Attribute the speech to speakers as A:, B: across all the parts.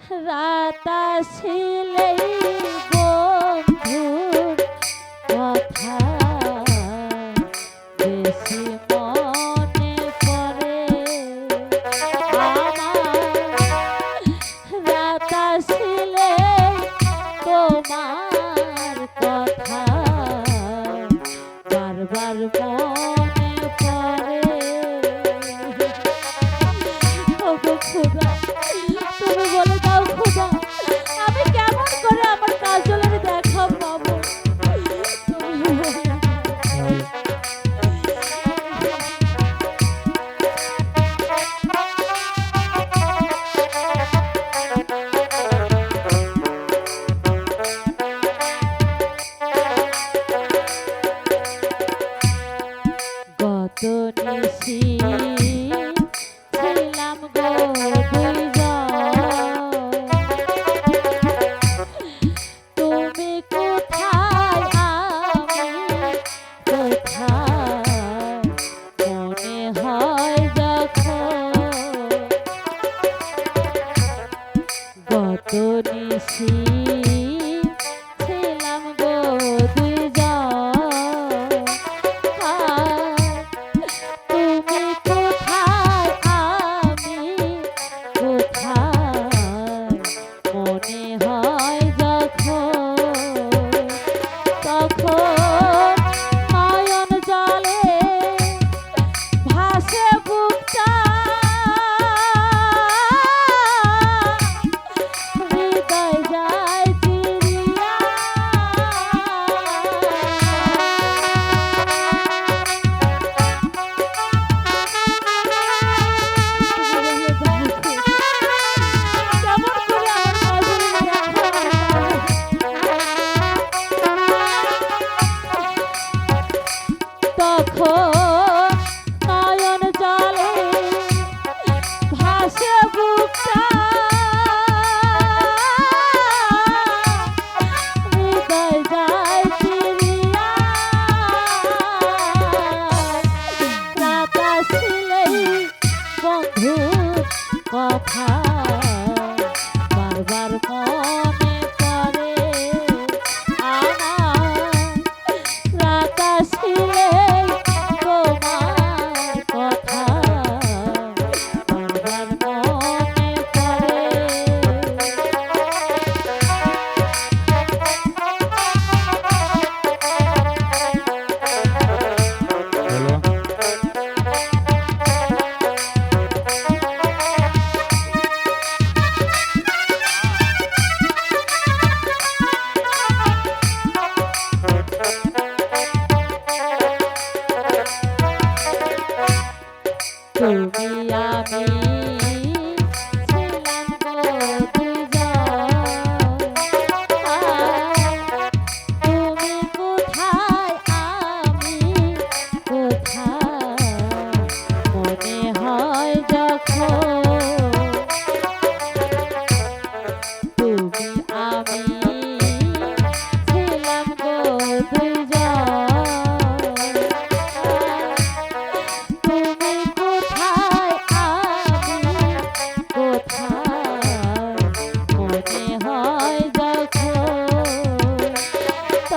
A: রাত আসিলেই কথা। বেশি মনে পড়ে আমার রাত কথা। বারবার মনে তুমি বলেছ নিশি ছিলাম গো তুই তুমি কোথায়? আমি কোথায়? মনে হয় যখন তখন Mm. Yeah,
B: me.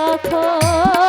B: রাখো